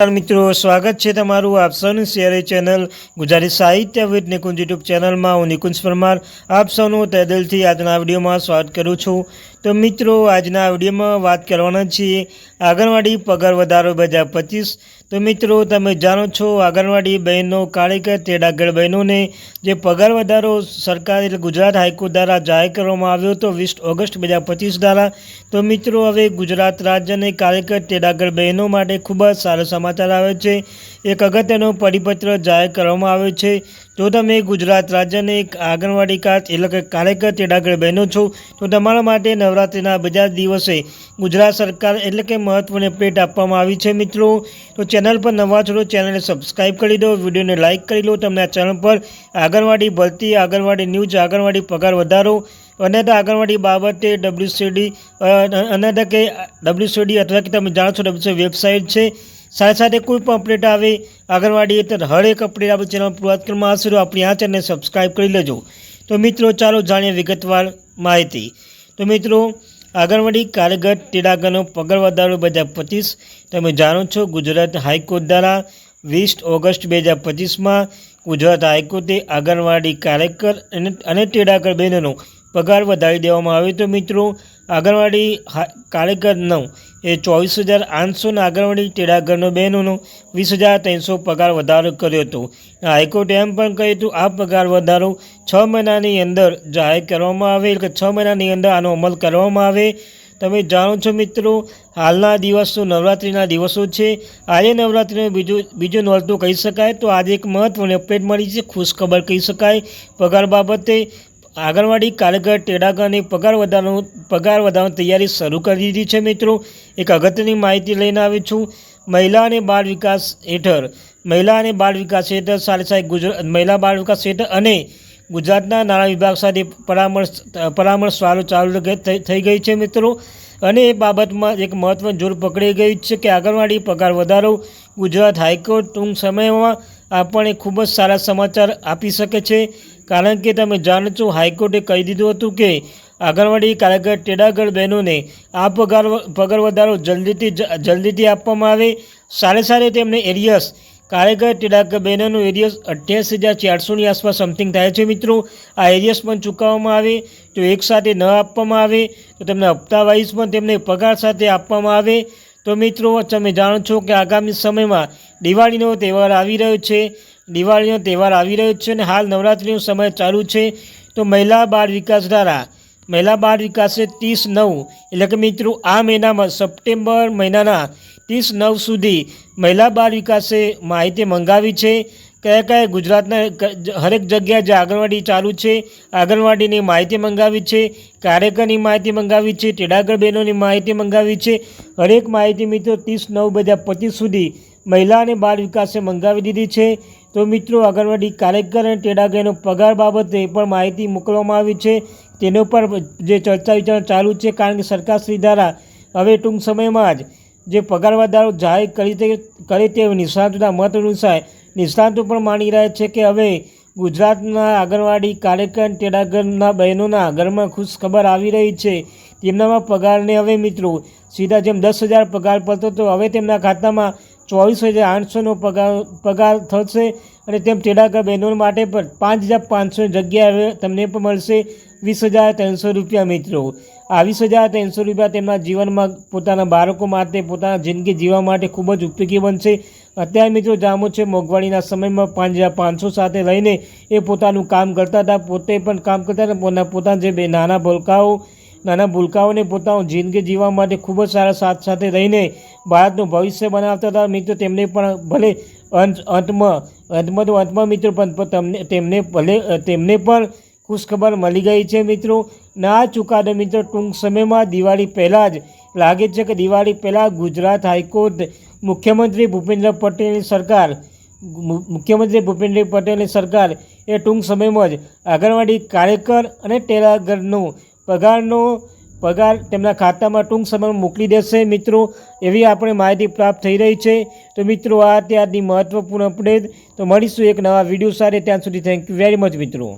મિત્રો, સ્વાગત છે તમારું આપ સૌની શેરી ચેનલ ગુજરાતી સાહિત્ય વિદ નિકુંજ યુટ્યુબ ચેનલમાં. હું નિકુંજ પરમાર, આપ સૌનું તહેદિલથી આજના વિડીયોમાં સ્વાગત કરું છું. તો મિત્રો, આજના વિડીયોમાં વાત કરવાના છીએ આંગણવાડી પગાર વધારો બે હજાર પચીસ તો મિત્રો, તમે જાણો છો, આંગણવાડી બહેનો કાર્યકર તેડાગર બહેનોને જે પગાર વધારો સરકાર એટલે ગુજરાત હાઈકોર્ટ દ્વારા જાહેર કરવામાં આવ્યો હતો વીસ ઓગસ્ટ બે હજાર પચીસ દ્વારા. તો મિત્રો, હવે ગુજરાત રાજ્યની કાર્યકર તેડાગર બહેનો માટે ખૂબ જ સારા સમાચાર આવે છે. એક અગત્યનો પરિપત્ર જાહેર કરવામાં આવ્યો છે. જો તમે ગુજરાત રાજ્યની એક આંગણવાડી કાર્ડ એટલે કે કાર્યકર તેડાગર બહેનો છો, તો તમારા માટે નવરાત્રિના બીજા દિવસે ગુજરાત સરકાર એટલે કે મહત્ત્વની અપડેટ આપવામાં આવી છે મિત્રો. તો ચેનલ પર નવા છો ચેનલને સબસ્ક્રાઈબ કરી દો, વિડીયોને લાઇક કરી લો, તમને આ ચેનલ પર આંગણવાડી ભરતી, આંગણવાડી ન્યૂઝ, આંગણવાડી પગાર વધારો અને તો આંગણવાડી બાબતે ડબ્લ્યુસીડી અને કે ડબ્લ્યુસીડી અથવા કે તમે જાણો છો ડબ્લ્યુસી વેબસાઇટ છે. સાથે સાથે કોઈ પણ અપડેટ આવે, આંગણવાડી હર હરેક અપડેટ આપણી ચેનલ પૂરા કરવામાં આવશે, તો આપણી આ ચેનલને સબસ્ક્રાઈબ કરી લેજો. તો મિત્રો, ચાલો જાણીએ વિગતવાર માહિતી. તો મિત્રો, આંગણવાડી કારગર ટેડાગરનો પગાર વધારો બે હજાર પચીસ, તમે જાણો છો ગુજરાત હાઈકોર્ટ દ્વારા વીસ ઓગસ્ટ બે હજાર પચીસમાં ગુજરાત હાઈકોર્ટે આંગણવાડી કાર્યકર અને અને ટેડાકર બહેનોનો પગાર વધારી દેવામાં આવ્યો તો મિત્રો, આંગણવાડી હા- કાર્યકરનો એ ચોવીસ હજાર આઠસોના આંગણવાડી તેડાગરનો બહેનોનો વીસ હજાર ત્રણસો પગાર વધારો કર્યો હતો. હાઈકોર્ટે એમ પણ કહ્યું હતું, આ પગાર વધારો છ મહિનાની અંદર જાહેર કરવામાં આવે કે છ મહિનાની અંદર આનો અમલ કરવામાં આવે. તમે જાણો છો મિત્રો, હાલના દિવસો નવરાત્રિના દિવસો છે. આજે નવરાત્રિનો બીજું બીજું નોરતું કહી શકાય તો આજે એક મહત્ત્વની અપડેટ મળી છે ખુશ ખબર કહી શકાય. પગાર બાબતે આંગણવાડી કાર્યકર ટેડાગરની પગાર વધારવાનું પગાર વધારવાની તૈયારી શરૂ કરી દીધી છે મિત્રો. એક અગત્યની માહિતી લઈને આવી છું. મહિલા અને બાળ વિકાસ હેઠળ મહિલા અને બાળ વિકાસ હેઠળ સાથે સાથે ગુજરાત મહિલા બાળ વિકાસ હેઠળ અને ગુજરાતના નાણાં વિભાગ સાથે પરામર્શ પરામર્શ ચાલુ થઈ થઈ ગઈ છે મિત્રો. અને એ બાબતમાં એક મહત્ત્વની જોર પકડી ગઈ છે કે આંગણવાડી પગાર વધારો ગુજરાત હાઈકોર્ટ ટૂંક સમયમાં આપણને ખૂબ જ સારા સમાચાર આપી શકે છે. કારણ કે તમે જાણો છો, હાઈકોર્ટે કહી દીધું હતું કે આંગણવાડી કાર્યકર ટેડાગર બહેનોને આ પગાર પગાર વધારો જલ્દીથી જલ્દીથી આપવામાં આવે. સારે સારે તેમને એરિયસ કાર્યકર ટેડાગર બહેનોનું એરિયસ અઠ્યાસી હજાર ચારસોની આસપાસ સમથિંગ થાય છે મિત્રો. આ એરિયસ પણ ચૂકવવામાં આવે, તો એકસાથે ન આપવામાં આવે, તો તેમને હપ્તા વાઇઝ પણ તેમને પગાર સાથે આપવામાં આવે. તો મિત્રો, તમે જાણો છો કે આગામી સમયમાં દિવાળીનો તહેવાર આવી રહ્યો છે. દિવાળીનો તહેવાર આવી રહ્યો છે અને હાલ નવરાત્રિનો સમય ચાલુ છે. તો મહિલા બાળ વિકાસ દ્વારા મહિલા બાળ વિકાસે ત્રીસ નવ, એટલે કે મિત્રો આ મહિનામાં સપ્ટેમ્બર મહિનાના ત્રીસ નવ સુધી મહિલા બાળ વિકાસે માહિતી મંગાવી છે. કયા કયા ગુજરાતના હરેક જગ્યાએ જે આંગણવાડી ચાલુ છે, આંગણવાડીની માહિતી મંગાવી છે, કાર્યકરની માહિતી મંગાવી છે તેડાગર બહેનોની માહિતી મંગાવી છે. હરેક માહિતી મિત્રો ત્રીસ નવ બે હજાર પચીસ સુધી મહિલા અને બાળ વિકાસે મંગાવી દીધી છે. તો મિત્રો, આંગણવાડી કાર્યકર અને ટેડાગરનો પગાર બાબતે પણ માહિતી મોકલવામાં આવી છે. તેનો પણ જે ચર્ચા વિચારણા ચાલુ છે, કારણ કે સરકારશ્રી દ્વારા હવે ટૂંક સમયમાં જ જે પગાર વધારો જાહેર કરી તે, કરે તે નિષ્ણાતોના મત અનુસાર નિષ્ણાતો પણ માની રહ્યા છે કે હવે ગુજરાતના આંગણવાડી કાર્યકર ટેડાગરના બહેનોના ઘરમાં ખુશ ખબર આવી રહી છે. તેમનામાં પગારને હવે મિત્રો, સીધા જેમ દસ હજાર પગાર પડતો તો હવે તેમના ખાતામાં ચોવીસ હજાર આઠસોનો પગાર પગાર થશે અને તેમ તેડાગર બહેનો માટે પણ પાંચ હજાર પાંચસો જગ્યા હવે તમને પણ મળશે. વીસ હજાર ત્રણસો રૂપિયા મિત્રો. આ વીસ હજાર ત્રણસો રૂપિયા તેમના જીવનમાં પોતાના બાળકો માટે, પોતાના જિંદગી જીવવા માટે ખૂબ જ ઉપયોગી બનશે. અત્યારે મિત્રો જામો છે, મોંઘવારીના સમયમાં પાંચ હજાર પાંચસો સાથે લઈને એ પોતાનું કામ કરતા હતા. પોતે પણ કામ કરતા હતા, પોતાના પોતાના જે બે નાના ભૂલકાઓ નાના ભૂલકાઓને પોતાનું જિંદગી જીવવા માટે ખૂબ જ સારા સાથ સાથે રહીને ભારતનું ભવિષ્ય બનાવતા હતા. મિત્રો, તેમને પણ ભલે અંત, અંતમાં અંતમાં તો અંતમાં મિત્રો, પણ તમને, તેમને ભલે, તેમને પણ ખુશખબર મળી ગઈ છે મિત્રો. ના ચુકાદો મિત્રો, ટૂંક સમયમાં દિવાળી પહેલાં જ લાગે છે કે દિવાળી પહેલાં ગુજરાત હાઈકોર્ટ મુખ્યમંત્રી ભૂપેન્દ્ર પટેલની સરકાર મુખ્યમંત્રી ભૂપેન્દ્ર પટેલની સરકાર એ ટૂંક સમયમાં જ આંગણવાડી કાર્યકર અને ટેલાગરનો પગારનો પગાર તેમના ખાતામાં ટૂંક સમયમાં મોકલી દેશે. મિત્રો, એવી આપણે માહિતી પ્રાપ્ત થઈ રહી છે. તો મિત્રો, આ ત્યારની મહત્ત્વપૂર્ણ અપડેટ તો મળીશું એક નવા વીડિયો સાથે. ત્યાં સુધી થેન્ક યુ વેરી મચ મિત્રો.